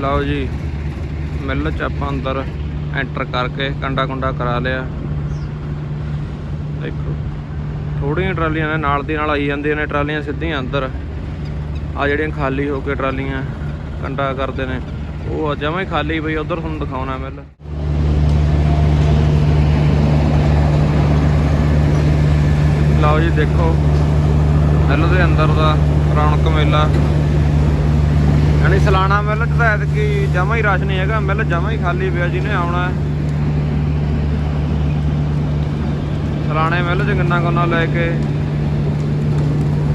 ਲਓ ਜੀ, ਮਿੱਲ ਚ ਆਪਾਂ ਅੰਦਰ ਐਂਟਰ ਕਰਕੇ ਕੰਡਾ ਕੁੰਡਾ ਕਰਾ ਲਿਆ। ਦੇਖੋ ਥੋੜੀਆਂ ਟਰਾਲੀਆਂ ਨੇ, ਨਾਲ ਦੀ ਨਾਲ ਆਈ ਜਾਂਦੀਆਂ ਨੇ ਟਰਾਲੀਆਂ ਸਿੱਧੀਆਂ ਅੰਦਰ। ਆ ਜਿਹੜੀਆਂ ਖਾਲੀ ਹੋ ਕੇ ਟਰਾਲੀਆਂ ਕੰਡਾ ਕਰਦੇ ਨੇ, ਉਹ ਜਮਾਂ ਹੀ ਖਾਲੀ ਪਈ, ਉਧਰ ਤੁਹਾਨੂੰ ਦਿਖਾਉਣਾ ਮਿੱਲ। ਲਓ ਜੀ ਦੇਖੋ, ਮਿੱਲ ਦੇ ਅੰਦਰ ਦਾ ਰੌਣਕ ਮੇਲਾ। ਸਲਾਣਾ ਮਿੱਲ ਚ ਤਾਂ ਕਿ ਜਮਾ ਹੀ ਰਸ਼ ਨਹੀਂ ਹੈਗਾ, ਮਿੱਲ ਜਮਾ ਹੀ ਖਾਲੀ ਪਿਆ ਜਿਹਨੇ ਆਉਣਾ ਸਲਾਣੇ ਮਿੱਲ ਚ ਗੰਨਾ ਗੁੰਨਾ ਲੈ ਕੇ।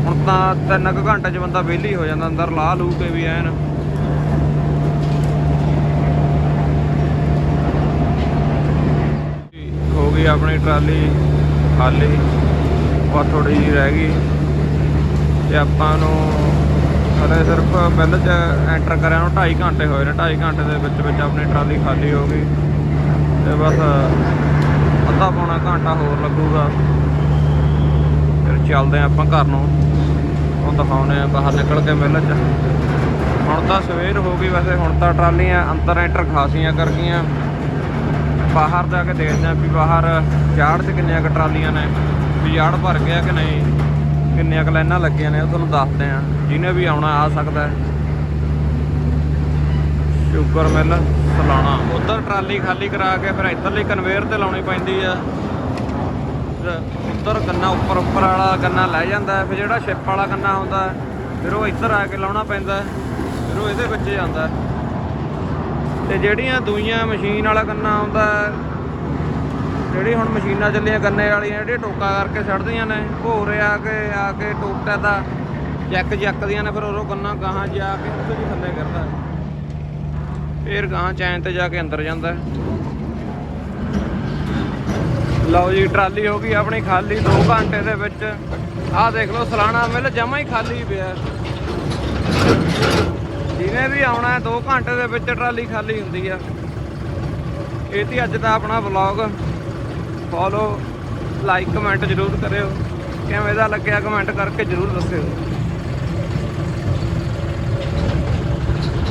ਹੁਣ ਤਾਂ ਤਿੰਨ ਕੁ ਘੰਟੇ ਚ ਬੰਦਾ ਵਿਹਲੀ ਹੋ ਜਾਂਦਾ, ਅੰਦਰ ਲਾ ਲੂ ਕੇ ਵੀ ਐਨ। ਹੋ ਗਈ ਆਪਣੀ ਟਰਾਲੀ ਖਾਲੀ ਉਹ ਥੋੜੀ ਜਿਹੀ ਰਹਿ ਗਈ। ਤੇ ਆਪਾਂ ਨੂੰ ਹਲੇ ਸਿਰਫ ਬਿੱਲ 'ਚ ਐਂਟਰ ਕਰਿਆ ਨੂੰ 2.5 ਘੰਟੇ ਹੋਏ ਨੇ 2.5 ਘੰਟੇ ਦੇ ਵਿੱਚ ਵਿੱਚ ਆਪਣੀ ਟਰਾਲੀ ਖਾਲੀ ਹੋ ਗਈ ਤੇ ਬਸ ਅੱਧਾ ਪੌਣਾ ਘੰਟਾ ਹੋਰ ਲੱਗੂਗਾ। ਫਿਰ ਚੱਲਦੇ ਹਾਂ ਆਪਾਂ ਘਰ ਨੂੰ। ਉਹ ਦਿਖਾਉਨੇ ਆ ਬਾਹਰ ਨਿਕਲ ਕੇ ਮਿੱਲ 'ਚ। ਹੁਣ ਤਾਂ ਸਵੇਰ ਹੋ ਗਈ ਵੈਸੇ, ਹੁਣ ਤਾਂ ਟਰਾਲੀਆਂ ਅੰਦਰ ਐਂਟਰ ਖਾਸੀਆਂ ਕਰ ਗਈਆਂ। ਬਾਹਰ ਜਾ ਕੇ ਦੇਖਦੇ ਆਂ ਵੀ ਬਾਹਰ ਯਾਰਡ 'ਚ ਕਿੰਨੀਆਂ ਕੁ ਟਰਾਲੀਆਂ ਨੇ, ਵੀ ਯਾੜ ਭਰ ਗਿਆ ਕਿ ਨਹੀਂ। ਕਿੰਨੀਆਂ ਕੁ ਲਾਈਨਾਂ ਲੱਗੀਆਂ ਨੇ ਉਹ ਤੁਹਾਨੂੰ ਦੱਸਦੇ ਆਂ ਜਿਹਨੇ ਵੀ ਆਉਣਾ ਆ ਸਕਦਾ ਸ਼ੂਗਰ ਮਿਲ ਸਲਾਣਾ। ਉਧਰ ਟਰਾਲੀ ਖਾਲੀ ਕਰਾ ਕੇ ਫਿਰ ਇੱਧਰਲੀ ਕਨਵੇਅਰ ਤੇ ਲਾਉਣੀ ਪੈਂਦੀ ਆ। ਉੱਧਰ ਗੰਨਾ ਉੱਪਰ ਉੱਪਰ ਵਾਲਾ ਗੰਨਾ ਲੈ ਜਾਂਦਾ ਫਿਰ ਜਿਹੜਾ ਸ਼ਿਪ ਵਾਲਾ ਗੰਨਾ ਹੁੰਦਾ ਫਿਰ ਉਹ ਇੱਧਰ ਆ ਕੇ ਲਾਉਣਾ ਪੈਂਦਾ ਫਿਰ ਉਹ ਇਹਦੇ ਵਿੱਚ ਜਾਂਦਾ ਹੈ। ਤੇ ਜਿਹੜੀਆਂ ਦੂਈਆਂ ਮਸ਼ੀਨ ਵਾਲਾ ਗੰਨਾ ਆਉਂਦਾ ਜਿਹੜੀ ਹੁਣ ਮਸ਼ੀਨਾਂ ਚੱਲੀਆਂ ਗੰਨੇ ਵਾਲੀਆਂ, ਜਿਹੜੀਆਂ ਟੋਕਾ ਕਰਕੇ ਛੱਡਦੀਆਂ ਨੇ, ਘੋਰ ਆ ਕੇ ਆ ਕੇ ਟੋਕਾ ਦਾ ਜੈਕ ਜੱਕਦੀਆਂ ਨੇ, ਫਿਰ ਉਹ ਗੰਨਾ ਗਾਹਾਂ ਜਾ ਕੇ ਉੱਥੇ ਦੀ ਥੱਲੇ ਕਰਦਾ। ਹੈ। ਫਿਰ ਗਾਹਾਂ ਚੈਨ ਤੇ ਜਾ ਕੇ ਅੰਦਰ ਜਾਂਦਾ। ਲਓ ਜੀ, ਟਰਾਲੀ ਹੋ ਗਈ ਆਪਣੀ ਖਾਲੀ 2 ਘੰਟੇ ਦੇ ਵਿੱਚ। ਆਹ ਦੇਖ ਲਓ ਸਲਾਣਾ ਮਿਲ ਜਮਾ ਹੀ ਖਾਲੀ ਪਿਆ। ਜਿਹਨੇ ਵੀ ਆਉਣਾ ਹੈ 2 ਘੰਟੇ ਦੇ ਵਿੱਚ ਟਰਾਲੀ ਖਾਲੀ ਹੁੰਦੀ ਆ। ਇਹ ਤੀ ਅੱਜ ਦਾ ਆਪਣਾ ਵਲੌਗ ਫੋਲੋ ਲਾਈਕ ਕਮੈਂਟ ਜ਼ਰੂਰ ਕਰਿਓ। ਕਿਵੇਂ ਦਾ ਲੱਗਿਆ ਕਮੈਂਟ ਕਰਕੇ ਜ਼ਰੂਰ ਦੱਸਿਓ।